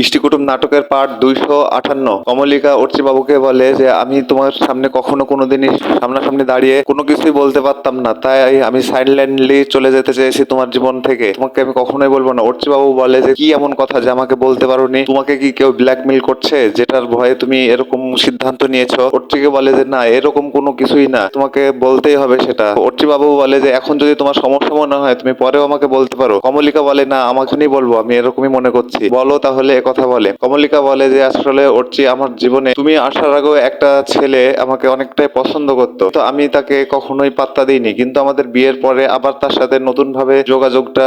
ইষ্টিকুটুম নাটকের পার্ট দুইশো আটান্ন। কমলিকা বাবুকে বলে যে, আমি তোমার সামনে কখনো কোনোদিনই সামনাসামনি দাঁড়িয়ে কোনো কিছুই বলতে পারতাম না। তাই আমি সাইলেন্টলি চলে যেতে চেয়েছি তোমার জীবন থেকে। তোমাকে আমি কখনোই বলব না। বাবু বলে যে, কি এমন কথা যে আমাকে বলতে পারোনি? তোমাকে কি কেউ ব্ল্যাকমেল করছে? যেটার ভয়ে তুমি এরকম সিদ্ধান্ত নিয়েছো? অর্চিকে বলে যে, না, এরকম কোনো কিছুই না। তোমাকে বলতেই হবে সেটা। বাবু বলে যে, এখন যদি তোমার সমস্যা মনে হয়, তুমি পরেও আমাকে বলতে পারো। কমলিকা বলে, না, আমাকেই বলব। আমি এরকমই মনে করছি। বলো তাহলে কথা বলে। কমলিকা বলে যে, আসলে অর্চি, আমার জীবনে তুমি আসার আগেও একটা ছেলে আমাকে অনেকটাই পছন্দ করতো। তো আমি তাকে কখনোই পাত্তা দিইনি। কিন্তু আমাদের বিয়ের পরে আবার তার সাথে নতুন ভাবে যোগাযোগটা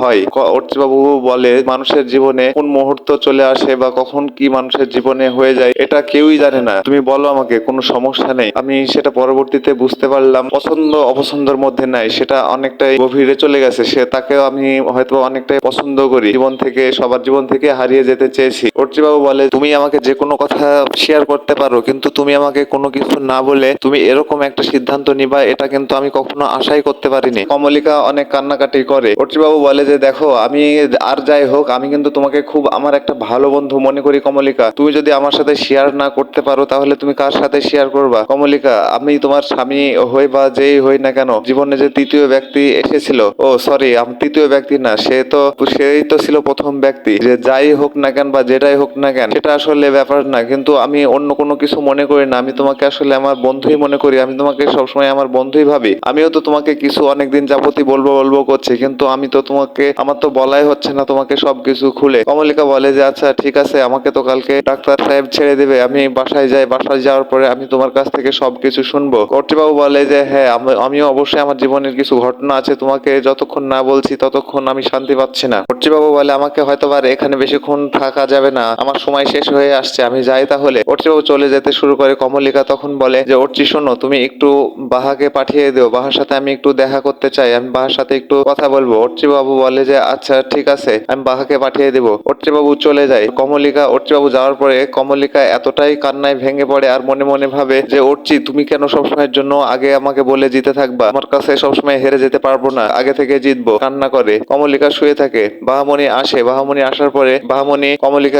হয়। অর্চি বাবু বলে, মানুষের জীবনে কোন মুহূর্ত চলে আসে বা কখন কি মানুষের জীবনে হয়ে যায়, এটা কেউই জানে না। তুমি বলো আমাকে, কোনো সমস্যা নেই। আমি সেটা পরবর্তীতে বুঝতে পারলাম। পছন্দ, অপছন্দের মধ্যে নাই। সেটা অনেকটাই গভীরে চলে গেছে। সে তাকেও আমি হয়তো অনেকটাই পছন্দ করি। জীবন থেকে, সবার জীবন থেকে হারিয়ে যেতে চেয়েছি। বাবু বলে, তুমি আমাকে যে কোনো কথা শেয়ার করতে পারো, কিন্তু তুমি আমাকে কোনো কিছু না বলে তুমি এরকম একটা সিদ্ধান্ত নিবা, এটা কিন্তু আমি কখনো আশাই করতে পারিনি। কমলিকা অনেক কান্নাকাটি করে। বাবু বলে যে, দেখো, আমি আর যাই হোক, আমি কিন্তু তোমাকে খুব আমার একটা ভালো বন্ধু মনে করি কমলিকা। তুমি যদি আমার সাথে শেয়ার না করতে পারো, তাহলে তুমি কার সাথে শেয়ার করবা? কমলিকা, আমি তোমার স্বামী হই বা যেই হই না কেন, জীবনে যে তৃতীয় ব্যক্তি এসেছিল, ও সরি আমি, তৃতীয় ব্যক্তি না, সে তো, সেই তো ছিল প্রথম ব্যক্তি। যে যাই হোক না কেন বা যেটাই হোক না কেন সেটা আসলে ব্যাপার না। কিন্তু আমি অন্য কোনো কিছু মনে করি না। আমি তোমাকে আসলে আমার বন্ধুই মনে করি। আমি তোমাকে সবসময় আমার বন্ধুই ভাবি। আমিও তো তোমাকে কিছু অনেকদিন যাবতই বলব বলব করছি। কিন্তু আমি তো তোমাকে, আমার তো বলাই হচ্ছে না তোমাকে সবকিছু খুলে। কমলিকা বলে যে আচ্ছা ঠিক আছে, আমাকে তো কালকে ডাক্তার সাহেব ছেড়ে দেবে। আমি বাসায় যাই। বাসায় যাওয়ার পরে আমি তোমার কাছ থেকে সবকিছু শুনব। কর্তৃবাবু বলে যে হ্যাঁ আমিও অবশ্যই আমার জীবনের কিছু ঘটনা আছে। তোমাকে যতক্ষণ না বলছি, ততক্ষণ আমি শান্তি পাচ্ছি না। কর্তৃবাবু বলে, আমাকে হয়তো আর এখানে বেশিক্ষণ থাকা যাবে না। আমার সময় শেষ হয়ে আসছে, আমি যাই তাহলে। কর্তৃবাবু চলে যেতে শুরু করে কমলিকা তখন বলে যে অর্চি শোনো, তুমি একটু বাহাকে পাঠিয়ে দিও, বাহার সাথে আমি একটু দেখা করতে চাই, আমি বাহার সাথে একটু কথা বলব। অর্চিবাবু বলে যে আচ্ছা ঠিক আছে, আমি বাহাকে পাঠিয়ে দেবো। অর্চিবাবু চলে যায়। কমলিকা অর্চিবাবু যাওয়ার পরে কমলিকা এতটাই কান্নায় ভেঙে পড়ে আর মনে মনে ভাবে যে অর্চি তুমি কেন সবসময়ের জন্য আগে আমাকে বলে জিতে থাকবা? আমার কাছে সবসময় হেরে যেতে পারব না, আগে থেকে জিতবো। কান্না করে। কমলিকা শুয়ে থাকে। বাহামণি আসে। বাহামণি আসার পরে বাহামণি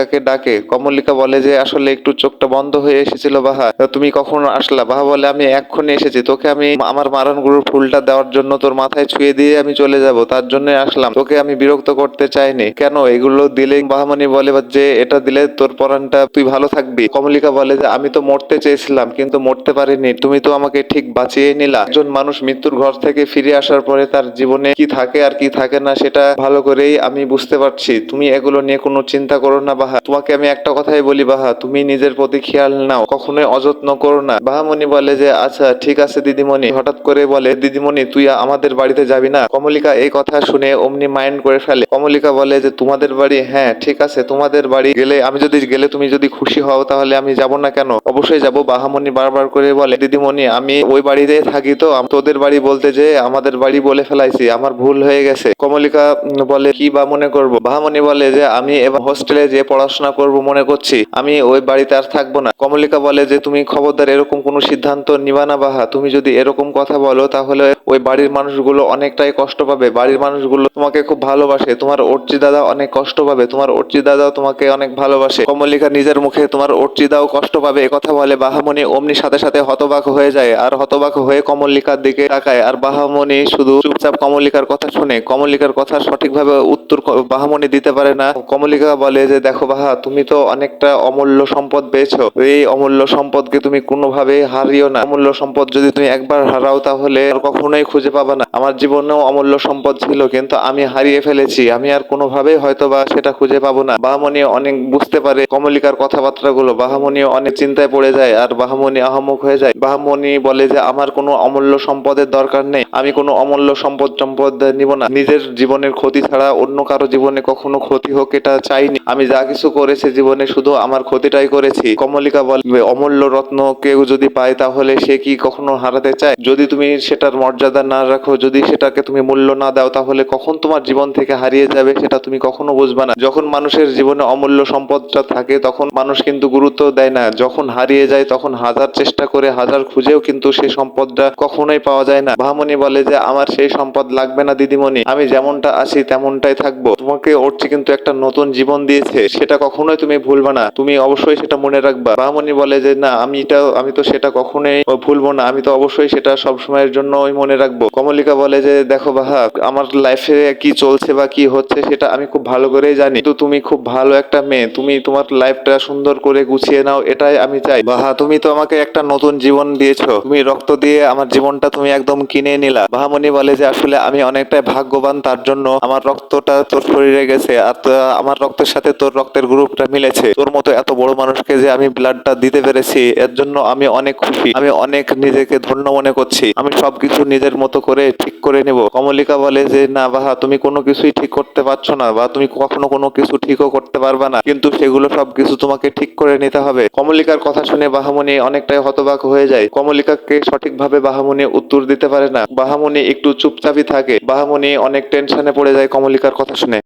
কমলিকাকে ডাকে। কমলিকা বলে যে, আসলে একটু চোখটা বন্ধ হয়ে এসেছিল বাহা। তুমি কখন আসলা? বাহা বলে, আমি এক্ষুনি এসেছি। তোকে আমি আমার মারণ গুরুর ফুলটা দেওয়ার জন্য তোর মাথায় ছুঁয়ে দিয়ে আমি চলে যাব। তার জন্য আসলাম। তোকে আমি বিরক্ত করতে চাইনি। কেন? এগুলো দিলে বাহামণি বলে যে, এটা দিলে তোর পরানটা তুই ভালো থাকবি। কমলিকা বলে যে, আমি তো মরতে চেয়েছিলাম, কিন্তু মরতে পারিনি। তুমি তো আমাকে ঠিক বাঁচিয়ে নিলা। একজন মানুষ মৃত্যুর ঘর থেকে ফিরে আসার পরে তার জীবনে কি থাকে আর কি থাকে না, সেটা ভালো করেই আমি বুঝতে পারছি। তুমি এগুলো নিয়ে কোনো চিন্তা করো না, বাহা। তোমাকে আমি একটা কথাই বলি বাহা, তুমি নিজের প্রতি খেয়াল নাও, কখনোই অযত্ন করো না। বাহামণি বলে যে আচ্ছা ঠিক আছে দিদিমণি। হঠাৎ করে বলে, দিদিমণি, তুই আমাদের বাড়িতে যাবি না? কমলিকা এই কথা শুনে অমনি মাইন্ড করে ফেলে। কমলিকা বলে যে, তোমাদের বাড়ি? হ্যাঁ ঠিক আছে, তোমাদের বাড়ি গেলে, আমি যদি গেলে তুমি যদি খুশি হও, তাহলে আমি যাব না কেন? অবশ্যই যাব বাহামণি বারবার করে বলে, দিদিমণি, আমি ওই বাড়িতে থাকি তো তোদের বাড়ি বলতে যে, আমাদের বাড়ি বলে ফেলাইছি, আমার ভুল হয়ে গেছে। কমলিকা বলে, কি বা মনে করব? বাহামণি বলে যে, আমি এবার হোস্টেলে যে পড়াশোনা করব মনে করছি। আমি ওই বাড়িতে আর থাকব না। কমলিকা বলে যে, তুমি খবরদার, এরকম কোনো সিদ্ধান্ত নিবা না বাহা। তুমি যদি এরকম কথা বলো, তাহলে ওই বাড়ির মানুষগুলো অনেকটাই কষ্ট পাবে। বাড়ির মানুষগুলো তোমাকে খুব ভালোবাসে। তোমার অর্চি দাদা অনেক কষ্ট পাবে। তোমার অর্চি দাদাও তোমাকে অনেক ভালোবাসে। কমলিকা নিজের মুখে তোমার অর্চি দাও কষ্ট পাবে। কথা বলে বাহামণি অমনি সাথে সাথে হতবাক হয়ে যায়। আর হতবাক হয়ে কমলিকার দিকে তাকায়। আর বাহামণি শুধু চুপচাপ কমলিকার কথা শুনে। কমলিকার কথা সঠিকভাবে উত্তর বাহামণি দিতে পারে না। কমলিকা বলে যে, দেখো বাহা, তুমি তো অনেকটা অমূল্য সম্পদ পেয়েছ। এই অমূল্য সম্পদকে তুমি কোনোভাবে হারিও না। অমূল্য সম্পদ যদি তুমি একবার হারাও, তাহলে আর কখনোই খুঁজে পাবে না। আমার জীবনেও অমূল্য সম্পদ ছিল, কিন্তু আমি হারিয়ে ফেলেছি। আমি আর কোনোভাবেই হয়তো বা সেটা খুঁজে পাবো না। বাহামণি অনেক বুঝতে পারে কমলিকার কথাবার্তাগুলো। বাহামণি অনেক চিন্তায় পড়ে যায় আর বাহামণি আহমুখ হয়ে যায়। বাহামণি বলে যে, আমার কোনো অমূল্য সম্পদের দরকার নেই। আমি কোনো অমূল্য সম্পদ সম্পদ নিব না। নিজের জীবনের ক্ষতি ছাড়া অন্য কারও জীবনে কখনো ক্ষতি হোক, এটা চাইনি। আমি যা কিছু করেছি জীবনে, শুধু আমার ক্ষতিটাই করেছি। কমলিকা বলবে, অমূল্য রত্ন কেউ যদি পায় তাহলে সে কি কখনো হারাতে চায়? যদি তুমি সেটার মর্যাদা না রাখো, যদি সেটাকে তুমি মূল্য না দাও, তাহলে কখন তোমার জীবন থেকে হারিয়ে যাবে সেটা তুমি কখনো বুঝবে না। যখন মানুষের জীবনে অমূল্য সম্পদটা থাকে, তখন মানুষ কিন্তু গুরুত্ব দেয় না। যখন হারিয়ে যায়, তখন হাজার চেষ্টা করে, হাজার খুঁজেও কিন্তু সেই সম্পদটা কখনোই পাওয়া যায় না। ভামনি বলে যে, আমার সেই সম্পদ লাগবে না, দিদিমণি। আমি যেমনটা আছি, তেমনটাই থাকব। তোমাকে অর্চি কিন্তু একটা নতুন জীবন দিয়েছে। সেটা সেটা কখনোই তুমি ভুলবে না। তুমি অবশ্যই সেটা মনে রাখবা। বাহামণি বলে যে, না, আমি এটা, আমি তো সেটা কখনোই ভুলবো না। আমি তো অবশ্যই সেটা সব সময়ের জন্য ওই মনে রাখব। কমলিকা বলে যে, দেখো বাহা, আমার লাইফে কি চলছে বা কি হচ্ছে সেটা আমি খুব ভালো করেই জানি। তো তুমি খুব ভালো একটা মেয়ে। তুমি তোমার লাইফটা সুন্দর করে গুছিয়ে নাও, এটাই আমি চাই। বাহা, তুমি তো আমাকে একটা নতুন জীবন দিয়েছ। তুমি রক্ত দিয়ে আমার জীবনটা তুমি একদম কিনে নিলা। বাহামণি বলে যে, আসলে আমি অনেকটাই ভাগ্যবান। তার জন্য আমার রক্তটা তোর শরীরে গেছে। আর, আমার রক্তের সাথে তোর রক্তের গ্রুপটা মিলেছে। তোর মতো এত বড় মানুষকে যে আমি ব্লাডটা দিতে পেরেছি, এর জন্য আমি অনেক খুশি। আমি অনেক নিজেকে ধন্য মনে করছি। আমি সবকিছু নিজের মতো করে ঠিক করে নেব। কমলিকা বলে যে, না বাহা, তুমি কোনো কিছুই ঠিক করতে পারছ না বা তুমি কখনো কোনো কিছু ঠিকও করতে পারবে না। কিন্তু সেগুলো সবকিছু তোমাকে ঠিক করে নিতে হবে। কমলিকার কথা শুনে বাহামণি অনেকটাই হতবাক হয়ে যায়। কমলিকাকে সঠিকভাবে বাহামণি উত্তর দিতে পারে না। বাহামণি একটু চুপচাপই থাকে। বাহামণি অনেক টেনশনে পড়ে যায় কমলিকার কথা শুনে।